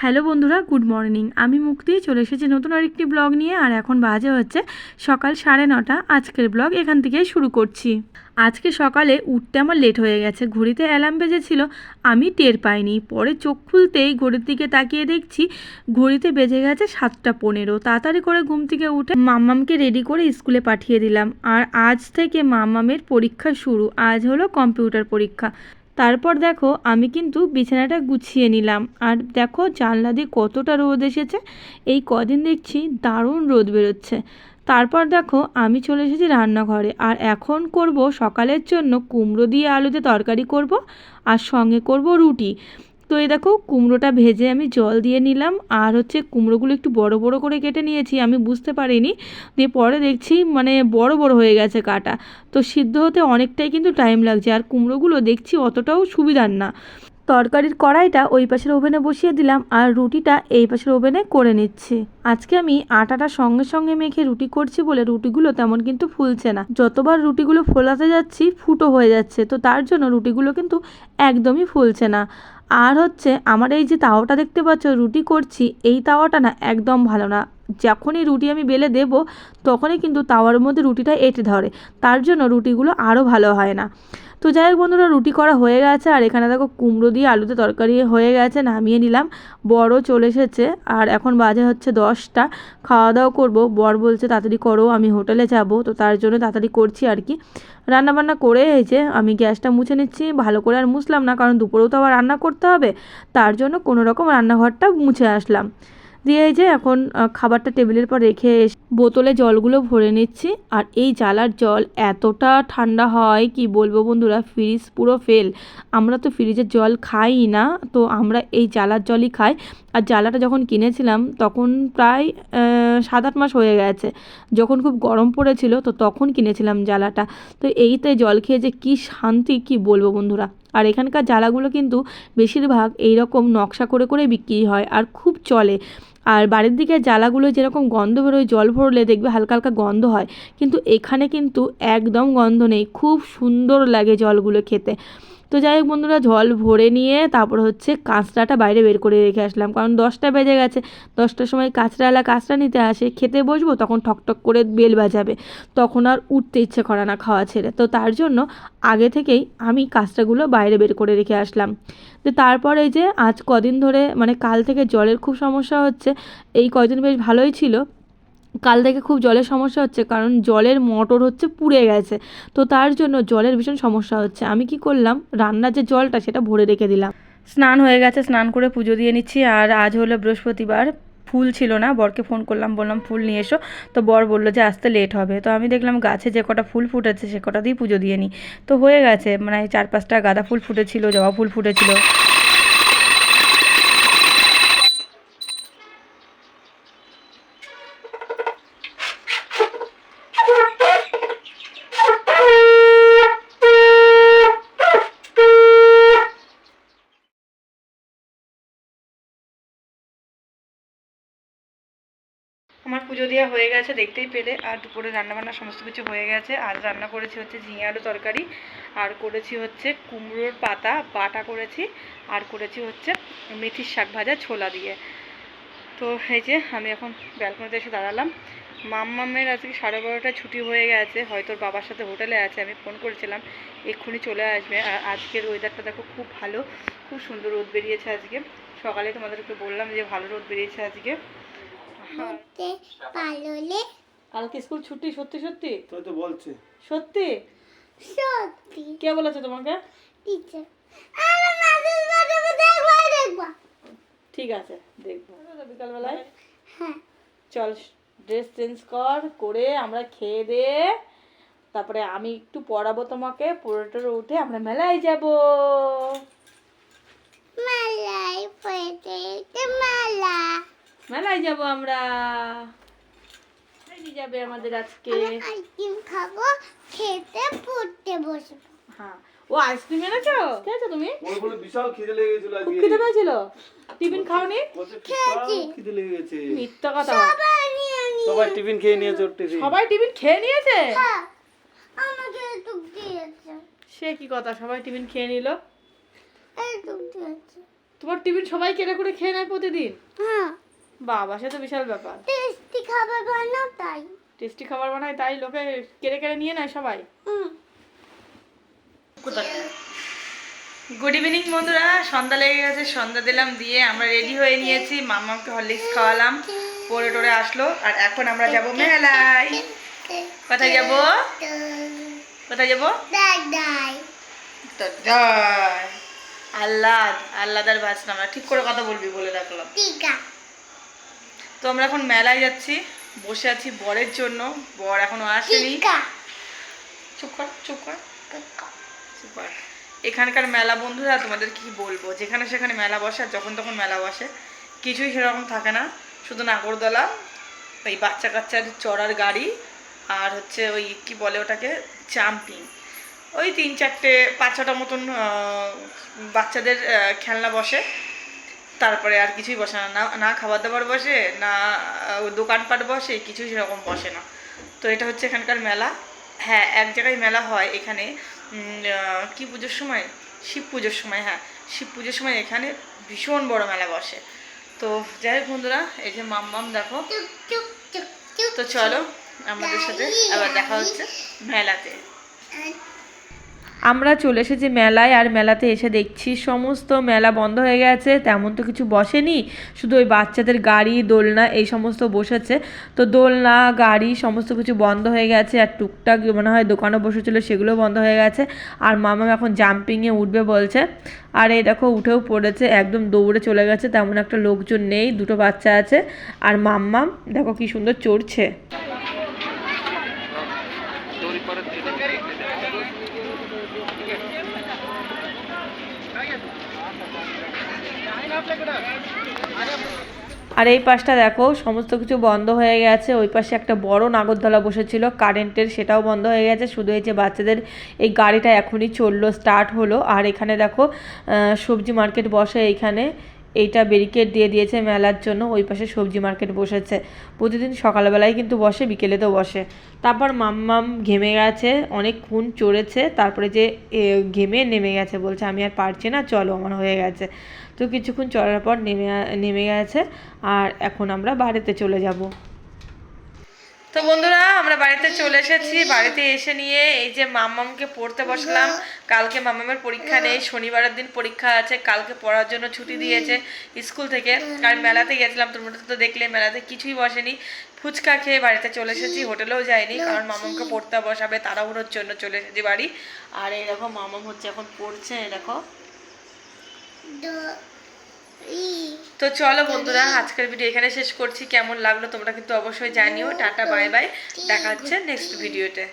Hello বন্ধুরা, good morning. আমি মুক্তি, চলে এসেছি নতুন আরেকটি ব্লগ নিয়ে, আর এখন বাজে হচ্ছে সকাল সাড়ে নটা। আজকের ব্লগ এখান থেকে শুরু করছি। আজকে সকালে উঠতে আমার লেট হয়ে গেছে, ঘড়িতে অ্যালার্ম বেজেছিল, আমি টের পাইনি। পরে চোখ খুলতেই ঘড়ির দিকে তাকিয়ে দেখছি, ঘড়িতে বেজে গেছে সাতটা পনেরো। তাড়াতাড়ি করে ঘুম থেকে উঠে মাম্মামকে রেডি করে স্কুলে পাঠিয়ে দিলাম। আর আজ থেকে মাম্মামের পরীক্ষা শুরু। আজ হলো কম্পিউটার পরীক্ষা। তারপর দেখো, আমি কিন্তু বিছানাটা গুছিয়ে নিলাম। আর দেখো, জানলা দিয়ে কতটা রোদ এসেছে। এই কদিন দেখছি দারুণ রোদ বেরোচ্ছে। তারপর দেখো, আমি চলে এসেছি রান্নাঘরে। আর এখন করব সকালের জন্য কুমড়ো দিয়ে আলুতে তরকারি করব আর সঙ্গে করব রুটি। তো এই দেখো, কুমড়োটা ভেজে আমি জল দিয়ে নিলাম। আর হচ্ছে কুমড়োগুলো একটু বড় বড় করে কেটে নিয়েছি, আমি বুঝতে পারিনি। দিয়ে পরে দেখছি মানে বড় বড় হয়ে গেছে কাটা। তো সিদ্ধ হতে অনেকটাই কিন্তু টাইম লাগছে, আর কুমড়োগুলো দেখছি অতটাও সুবিধার না। তরকারির কড়াইটা ওই পাশের ওভেনে বসিয়ে দিলাম আর রুটিটা এই পাশের ওভেনে করে নিচ্ছি। আজকে আমি আটাটা সঙ্গে সঙ্গে মেখে রুটি করছি বলে রুটিগুলো তেমন কিন্তু ফুলছে না। যতবার রুটিগুলো ফোলাতে যাচ্ছি ফুটো হয়ে যাচ্ছে, তো তার জন্য রুটিগুলো কিন্তু একদমই ফুলছে না। আর হচ্ছে আমার এই যে তাওয়াটা দেখতে পাচ্ছ, রুটি করছি, এই তাওয়াটা না একদম ভালো না। যখনই রুটি আমি বেলে দেব, তখনই কিন্তু তাওয়ার মধ্যে রুটিটা এঁটে ধরে। তার জন্য রুটিগুলো আরও ভালো হয় না। তো যাই হোক বন্ধুরা, রুটি করা হয়ে গেছে, আর এখানে দেখো কুমড়ো দিয়ে আলুতে তরকারি হয়ে গেছে, নামিয়ে নিলাম। বড় চলে এসেছে, আর এখন বাজে হচ্ছে দশটা খাওয়া দাওয়া করব। বর বলছে, তাড়াতাড়ি করো, আমি হোটেলে যাব। তো তার জন্য তাড়াতাড়ি করছি আর কি। রান্নাবান্না করে যে আমি গ্যাসটা মুছে নিচ্ছি, ভালো করে আর মুছলাম না, কারণ দুপুরেও তো আবার রান্না করতে হবে, তার জন্য কোনো রকম রান্নাঘরটা মুছে আসলাম। দিয়ে এই যে এখন খাবারটা টেবিলের পর রেখে বোতলে জলগুলো ভরে নিচ্ছি। আর এই জালার জল এতটা ঠান্ডা হয়, কি বলব বন্ধুরা, ফ্রিজ পুরো ফেল। আমরা তো ফ্রিজের জল খাই না, তো আমরা এই জালার জলই খাই। আর জালাটা যখন কিনেছিলাম, তখন প্রায় সাত আট মাস হয়ে গেছে। যখন খুব গরম পড়েছিল, তো তখন কিনেছিলাম জালাটা তো এইতে জল খেয়ে যে কী শান্তি, কি বলব বন্ধুরা। আর এখানকার জ্বালাগুলো কিন্তু বেশিরভাগ এই রকম নকশা করে করে বিক্রি হয়, আর খুব চলে। আর বাড়ির দিকে জ্বালাগুলো যেরকম গন্ধ বেরোয়, জল ভরলে দেখবে হালকা হালকা গন্ধ হয়। কিন্তু এখানে কিন্তু একদম গন্ধ নেই, খুব সুন্দর লাগে জলগুলো খেতে। তো যাই হোক বন্ধুরা, জল ভরে নিয়ে তারপর হচ্ছে কাঁচড়াটা বাইরে বের করে রেখে আসলাম। কারণ দশটা বেজে গেছে, দশটার সময় কাঁচড়াওয়ালা কাঁচড়া নিতে আসে, খেতে বসবো তখন ঠকঠক করে বেল বাজাবে, তখন আর উঠতে ইচ্ছে করে না খাওয়া ছেড়ে। তো তার জন্য আগে থেকেই আমি কাঁচড়াগুলো বাইরে বের করে রেখে আসলাম। তো তারপরে এই যে আজ কদিন ধরে মানে কাল থেকে জলের খুব সমস্যা হচ্ছে, এই কয়দিন বেশ ভালোই ছিল কাল থেকে খুব জলের সমস্যা হচ্ছে, কারণ জলের মোটর হচ্ছে পুড়ে গেছে। তো তার জন্য জলের ভীষণ সমস্যা হচ্ছে। আমি কি করলাম? রান্নার যে জলটা, সেটা ভরে রেখে দিলাম। স্নান হয়ে গেছে, স্নান করে পুজো দিয়ে নিচ্ছি। আর আজ হলো বৃহস্পতিবার। ফুল ছিল না, বরকে ফোন করলাম, বললাম, ফুল নিয়ে এসো। তো বর বলল যে, আসতে লেট হবে। তো আমি দেখলাম গাছে যে কটা ফুল ফুটেছে, সে কটা দিয়েই পুজো দিয়ে নিই। তো হয়ে গেছে মানে চার পাঁচটা গাঁদা ফুল ফুটেছিল, জবা ফুল ফুটেছিল আমার পুজো দেওয়া হয়ে গেছে দেখতেই পেলে। আর দুপুরে রান্নাবান্না সমস্ত কিছু হয়ে গেছে। আজ রান্না করেছি হচ্ছে ঝিঙে আলু তরকারি, আর করেছি হচ্ছে কুমড়োর পাতা, বাটা করেছি, আর করেছি হচ্ছে মেথির শাক ভাজা ছোলা দিয়ে। তো এই যে আমি এখন ব্যালকনিতে এসে দাঁড়ালাম। মাম্মামের আজকে সাড়ে বারোটায় ছুটি হয়ে গেছে। হয়তো বাবার সাথে হোটেলে আছে, আমি ফোন করেছিলাম। এক্ষুনি চলে আসবে। আর আজকের ওয়েদারটা দেখো খুব ভালো, খুব সুন্দর রোদ বেরিয়েছে আজকে। সকালে তোমাদেরকে বললাম যে ভালো রোদ বেরিয়েছে আজকে। ঘুরতে পারলে কালকে স্কুল ছুটি সত্যি সত্যি? তো তো বলছে। সত্যি? সত্যি। কে বলেছে তোমাকে? টিচার। আমি মাসের মাধ্যমে দেখব দেখব। ঠিক আছে দেখব। বিকালবেলায়। হ্যাঁ। চল ড্রেস চেঞ্জ কর করে আমরা খেয়ে দে তারপরে আমি একটু পড়াবো তোমাকে পুরোটোর উঠে আমরা মেলায় যাব। মালাই পড়তে মেলা। মেলায় যাব আমরা। এই যাবে আমাদের আজকে। আইসক্রিম খাব খেতে পড়তে বসবো। হ্যাঁ। ও আইসক্রিম এনেছো? খেয়েছো তুমি? ওর বলে বিশাল খিদে লেগে গেছিল আজকে। খিদে পেয়েছিল? টিফিন খাওনি? বিশাল খিদে লেগে গেছে। মিথ্যা কথা। আবার নিয়ে সবাই টিফিন খেয়ে নিয়েছে ওর টিফিন। সবাই টিফিন খেয়ে নিয়েছে? হ্যাঁ আমাকে একটু দিয়েছে। সে কি কথা? সবাই টিফিন খেয়ে নিল? একটু দিয়েছে। তোমার টিফিন সবাই কেটে করে খেয়ে নেয় প্রতিদিন? হ্যাঁ। বাবা সে তো বিশাল ব্যাপার। টেস্টি খাবার বানাও তাই। টেস্টি খাবার বানায় তাই লোকে কেড়ে কেড়ে নিয়ে নেয় সবাই। গুড ইভিনিং বন্ধুরা। সন্ধ্যা লেগে গেছে সন্ধ্যা দিলাম দিয়ে আমরা রেডি হয়ে নিয়েছি। মামাকে হরলিক্স খাওয়ালাম পরে টোরে আসলো। আর এখন আমরা যাব মেলায়। কোথায় যাব? কোথায় যাব? আল্লাহ আল্লাদার ভাষণ। আমরা ঠিক করে কথা বলবি বলে রাখলাম। টিকা তো আমরা এখন মেলায় যাচ্ছি বসে আছি বরের জন্য। বর এখনও আসেনি। চুপ কর চুপ কর। চুপ কর। এখানকার মেলা বন্ধুরা তোমাদের কি বলব? যেখানে সেখানে মেলা বসে আর যখন তখন মেলা বসে। কিছুই সেরকম থাকে না। শুধু নাগরদোলা ওই বাচ্চা কাচ্চার চড়ার গাড়ি আর হচ্ছে ওই কি বলে ওটাকে? জাম্পিং ওই তিন চারটে পাঁচ ছটা মতন বাচ্চাদের খেলনা বসে। তারপরে আর কিছুই বসে না। না- খাবার দাবার বসে, না দোকানপাট বসে, কিছুই সেরকম বসে না। তো এটা হচ্ছে এখানকার মেলা। হ্যাঁ এক জায়গায় মেলা হয় এখানে। কি পুজোর সময়? শিব পুজোর সময় হ্যাঁ। শিব পুজোর সময় এখানে ভীষণ বড় মেলা বসে। তো যাই হোক বন্ধুরা, এই যে মাম মাম দেখো। তো চলো, আমাদের সাথে আবার দেখা হচ্ছে মেলাতে। আমরা চলে এসেছি মেলায় আর মেলাতে এসে দেখছি সমস্ত মেলা বন্ধ হয়ে গেছে, তেমন তো কিছু বসেনি। শুধু ওই বাচ্চাদের গাড়ি, দোলনা এই সমস্ত বসেছে। তো দোলনা, গাড়ি সমস্ত কিছু বন্ধ হয়ে গেছে আর টুকটাক মনে হয় দোকানও বসেছিল, সেগুলো বন্ধ হয়ে গেছে। আর মামা এখন জাম্পিংয়ে উঠবে বলছে। আর এই দেখো উঠেও পড়েছে, একদম দৌড়ে চলে গেছে, তেমন একটা লোকজন নেই, দুটো বাচ্চা আছে। আর মাম্মাম, দেখো কি সুন্দর চড়ছে। আর এই পাশটা দেখো, সমস্ত কিছু বন্ধ হয়ে গেছে। ওই পাশে একটা বড় নাগরদোলা বসেছিল, কারেন্টের সেটাও বন্ধ হয়ে গেছে। শুধু এই যে বাচ্চাদের এই গাড়িটা এখনই চলল স্টার্ট হলো। আর এখানে দেখো সবজি মার্কেট বসে এইখানে। এইটা ব্যারিকেড দিয়ে দিয়েছে মেলার জন্য, ওই পাশে সবজি মার্কেট বসেছে। প্রতিদিন সকালবেলায় কিন্তু বসে বিকেলে তো বসে। তারপর মাম্মাম ঘেমে গেছে, অনেক খুন চড়েছে, তারপরে যে ঘেমে নেমে গেছে বলছে, আমি আর পারছি না, চলো, আমার হয়ে গেছে। তো কিছুক্ষণ চড়ার পর নেমে নেমে গেছে, আর এখন আমরা বাড়িতে চলে যাব। তো বন্ধুরা, আমরা বাড়িতে চলে এসেছি। বাড়িতে এসে নিয়ে এই যে মামামকে পড়তে বসলাম। কালকে মামামের পরীক্ষা নেই, শনিবারের দিন পরীক্ষা আছে। কালকে পড়ার জন্য ছুটি দিয়েছে স্কুল থেকে। আর মেলাতে গেছিলাম, তোমরা তো দেখলে, মেলাতে কিছুই বসেনি। ফুচকা খেয়ে বাড়িতে চলে এসেছি, হোটেলেও যাইনি, কারণ মামামকে পড়তে বসাবে, তাড়াহুড়োর জন্য চলে এসেছি বাড়ি। আর এই দেখো, মামাম হচ্ছে এখন পড়ছে দেখো। তো চলো বন্ধুরা, আজকের ভিডিও এখানে শেষ করছি। কেমন লাগল তোমরা কিন্তু অবশ্যই জানিও। Tata, bye bye. দেখা হচ্ছে নেক্সট ভিডিওতে